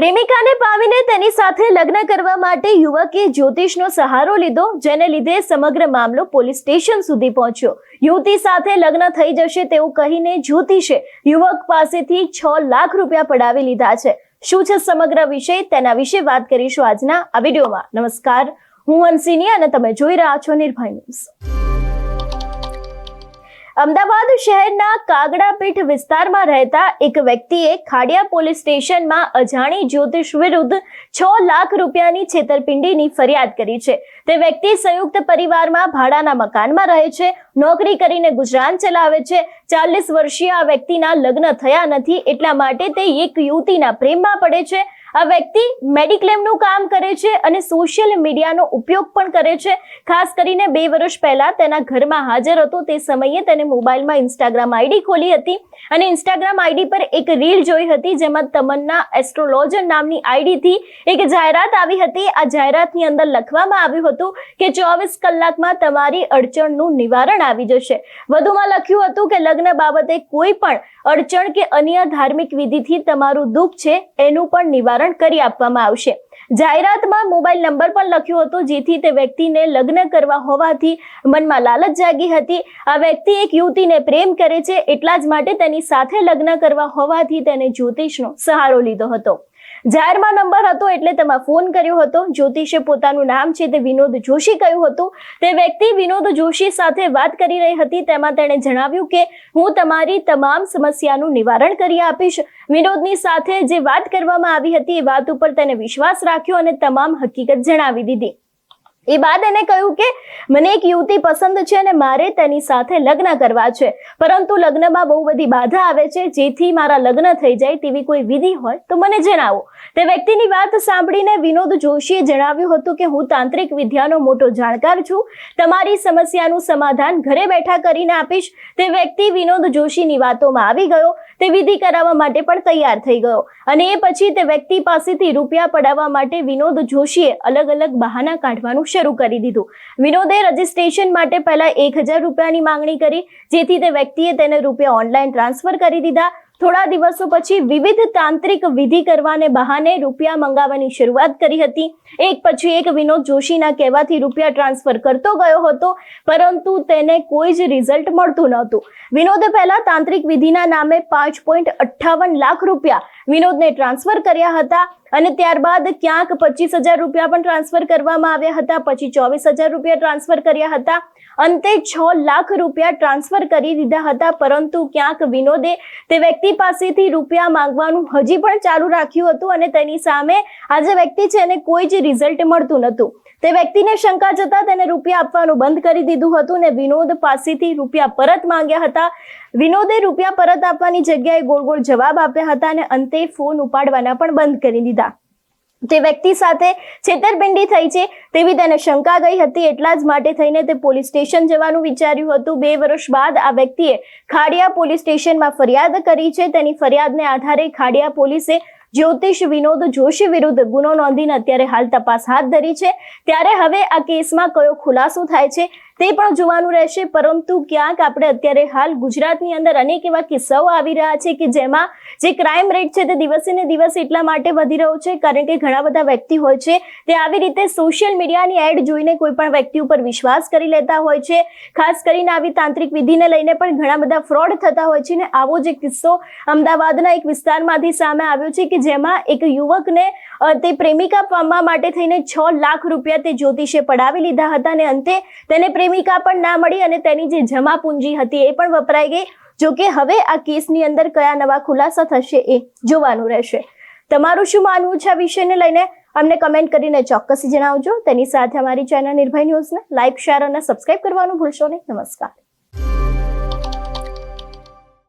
પ્રેમિકાને પામીને તેની સાથે લગ્ન કરવા માટે યુવકે જ્યોતિષનો સહારો લીધો, જેને લીધે સમગ્ર મામલો પોલીસ સ્ટેશન સુધી પહોંચ્યો. યુવતી સાથે લગ્ન થઈ જશે તેવું કહીને જ્યોતિષે યુવક પાસેથી છ લાખ રૂપિયા પડાવી લીધા છે. શું છે સમગ્ર વિષય? તેના વિશે વાત કરીશું આજના આ વિડીયોમાં. નમસ્કાર. હું હંસિની અને તમે જોઈ રહ્યા છો નિર્ભય ન્યૂઝ. અમદાવાદ શહેરના કાગડાપીઠ વિસ્તારમાં રહેતા એક વ્યક્તિએ ખાડિયા પોલીસ સ્ટેશનમાં અજાણી જ્યોતિષ વિરુદ્ધ છ લાખ રૂપિયાની છેતરપિંડીની ફરિયાદ કરી છે. તે વ્યક્તિ સંયુક્ત પરિવારમાં ભાડાના મકાનમાં રહે છે, નોકરી કરીને ગુજરાન ચલાવે છે. ચાલીસ વર્ષીય આ વ્યક્તિના લગ્ન થયા નથી, એટલા માટે તે એક યુવતીના પ્રેમમાં પડે છે. આ વ્યક્તિ મેડિક્લેમનું કામ કરે છે અને સોશિયલ મીડિયાનો ઉપયોગ પણ કરે છે. ખાસ કરીને બે વર્ષ પહેલા તેના ઘરમાં હાજર હતો. તે સમયે તેને મોબાઈલમાં ઇન્સ્ટાગ્રામ આઈડી ખોલી હતી અને ઇન્સ્ટાગ્રામ આઈડી પર એક રીલ જોઈ હતી જેમાં તમન્ના એસ્ટ્રોલોજર નામની આઈડીથી એક જાહેરાત આવી હતી. આ જાહેરાતની અંદર લખવામાં આવ્યું હતું કે ચોવીસ કલાકમાં તમારી અડચણનું નિવારણ આવી જશે. વધુમાં લખ્યું હતું કે લગ્ન બાબતે કોઈ પણ અડચણ કે અન્ય ધાર્મિક વિધિથી તમારું દુઃખ છે, એનું પણ નિવારણ કરી આપવામાં આવશે. જાહેરાતમાં મોબાઈલ નંબર પણ લખ્યો હતો, જેથી તે વ્યક્તિને લગ્ન કરવા હોવાથી મનમાં લાલચ જાગી હતી. આ વ્યક્તિ એક યુવતીને પ્રેમ કરે છે, એટલા જ માટે તેની સાથે લગ્ન કરવા હોવાથી તેને જ્યોતિષનો સહારો લીધો હતો. જાહેરમાં નંબર હતો એટલે તેમાં ફોન કર્યો હતો. જ્યોતિષે પોતાનું નામ છે તે વિનોદ જોશી કહ્યું હતું. તે વ્યક્તિ વિનોદ જોશી સાથે વાત કરી રહી હતી. તેમાં તેણે જણાવ્યું કે, હું તમારી તમામ સમસ્યાનું નિવારણ કરી આપીશ. વિનોદની સાથે જે વાત કરવામાં આવી હતી એ વાત ઉપર તેને વિશ્વાસ રાખ્યો અને તમામ હકીકત જણાવી દીધી. એ બાદ એને કહ્યું કે, મને એક યુવતી પસંદ છે અને મારે તેની સાથે લગ્ન કરવા છે. પરંતુ લગ્નમાં બહુ બધી બાધા આવે છે. જેથી મારા લગ્ન થઈ જાય તેવી કોઈ વિધિ હોય તો મને જણાવો. તે વ્યક્તિની વાત સાંભળીને વિનોદ જોશીએ જણાવ્યું હતું કે, હું તાંત્રિક વિદ્યાનો મોટો જાણકાર છું. તમારી સમસ્યાનું સમાધાન ઘરે બેઠા કરીને આપીશ. તે વ્યક્તિ વિનોદ જોશીની વાતોમાં આવી ગયો. તે વિધિ કરાવવા માટે પણ તૈયાર થઈ ગયો. અને એ પછી તે વ્યક્તિ પાસેથી રૂપિયા પડાવવા માટે વિનોદ જોશીએ અલગ અલગ બહાના કાઢવાનું શરૂ કરી દીધું. વિનોદે રજીસ્ટ્રેશન માટે પહેલા એક હજાર રૂપિયાની માંગણી કરી, જેથી તે વ્યક્તિએ તેને રૂપિયા ઓનલાઈન ટ્રાન્સફર કરી દીધા. થોડા દિવસો પછી વિવિધ તાંત્રિક વિધિ કરવાને બહાને રૂપિયા મંગાવવાની શરૂઆત કરી હતી. એક પછી એક વિનોદ જોશીના કહેવાથી રૂપિયા ટ્રાન્સફર કરતો ગયો હતો, પરંતુ તેને કોઈ જ રિઝલ્ટ મળતું નહોતું. વિનોદે પહેલા તાંત્રિક વિધિના નામે પાંચ પોઈન્ટ અઠ્ઠાવન લાખ રૂપિયા વિનોદને ટ્રાન્સફર કર્યા હતા. અને ત્યારબાદ ક્યાંક પચીસ હજાર રૂપિયા પણ ટ્રાન્સફર કરવામાં આવ્યા હતા. પછી ચોવીસ હજાર રૂપિયા ટ્રાન્સફર કર્યા હતા. અંતે છ લાખ રૂપિયા ટ્રાન્સફર કરી દીધા હતા. પરંતુ ક્યાંક વિનોદે તે વ્યક્તિ પાસેથી રૂપિયા માંગવાનું હજી પણ ચાલુ રાખ્યું હતું અને તેની સામે આ જે વ્યક્તિ છે એને કોઈ જ રિઝલ્ટ મળતું નહોતું. તે વ્યક્તિને શંકા જતા તેને રૂપિયા આપવાનું બંધ કરી દીધું હતું ને વિનોદ પાસેથી રૂપિયા પરત માંગ્યા હતા. વિનોદે રૂપિયા પરત આપવાની જગ્યાએ ગોળ ગોળ જવાબ આપ્યા હતા અને અંતે ફોન ઉપાડવાના પણ બંધ કરી દીધા. તે વ્યક્તિ સાથે છેતરપિંડી થઈ છે તેવી તેને શંકા ગઈ હતી. એટલા જ માટે થઈને તે પોલીસ સ્ટેશન જવાનું વિચાર્યું હતું. બે વર્ષ બાદ આ વ્યક્તિએ ખાડિયા પોલીસ સ્ટેશનમાં ફરિયાદ કરી છે. તેની ફરિયાદને આધારે ખાડિયા પોલીસે જ્યોતિષ વિનોદ જોશી વિરુદ્ધ ગુનો નોંધીને અત્યારે હાલ તપાસ હાથ ધરી છે. ત્યારે હવે આ કેસમાં કયો ખુલાસો થાય છે? તે પણ જોવાનું રહેશે. પરંતુ ક્યાંક આપણે અત્યારે હાલ ગુજરાતની અંદર અનેક એવા કિસ્સાઓ આવી રહ્યા છે કે જેમાં જે ક્રાઇમ રેટ છે તે દિવસે ને દિવસે એટલા માટે વધી રહ્યો છે. કારણ કે ઘણા બધા વ્યક્તિ હોય છે તે આવી રીતે સોશિયલ મીડિયાની એડ જોઈને કોઈ પણ વ્યક્તિ ઉપર વિશ્વાસ કરી લેતા હોય છે. ખાસ કરીને આવી તાંત્રિક વિધિને લઈને પણ ઘણા બધા ફ્રોડ થતા હોય છે ને આવો જે કિસ્સો અમદાવાદના એક વિસ્તારમાંથી સામે આવ્યો છે કે જેમાં એક યુવકને તે પ્રેમિકા પામવા માટે થઈને છ લાખ રૂપિયા તે જ્યોતિષે પડાવી લીધા હતા અને અંતે તેને પ્રેમિકા પણ ના મળી અને તેની જે જમા પૂંજી હતી એ પણ વપરાઈ ગઈ. જો કે હવે આ કેસની અંદર કયા નવા ખુલાસા થશે એ જોવાનું રહેશે. તમારું શું માનવું છે આ વિષયને લઈને? અમને કમેન્ટ કરીને ચોક્કસ જણાવજો. તેની સાથે અમારી ચેનલ નિર્ભય ન્યૂઝને લાઇક શેર અને સબસ્ક્રાઇબ કરવાનું ભૂલશો નહીં. નમસ્કાર.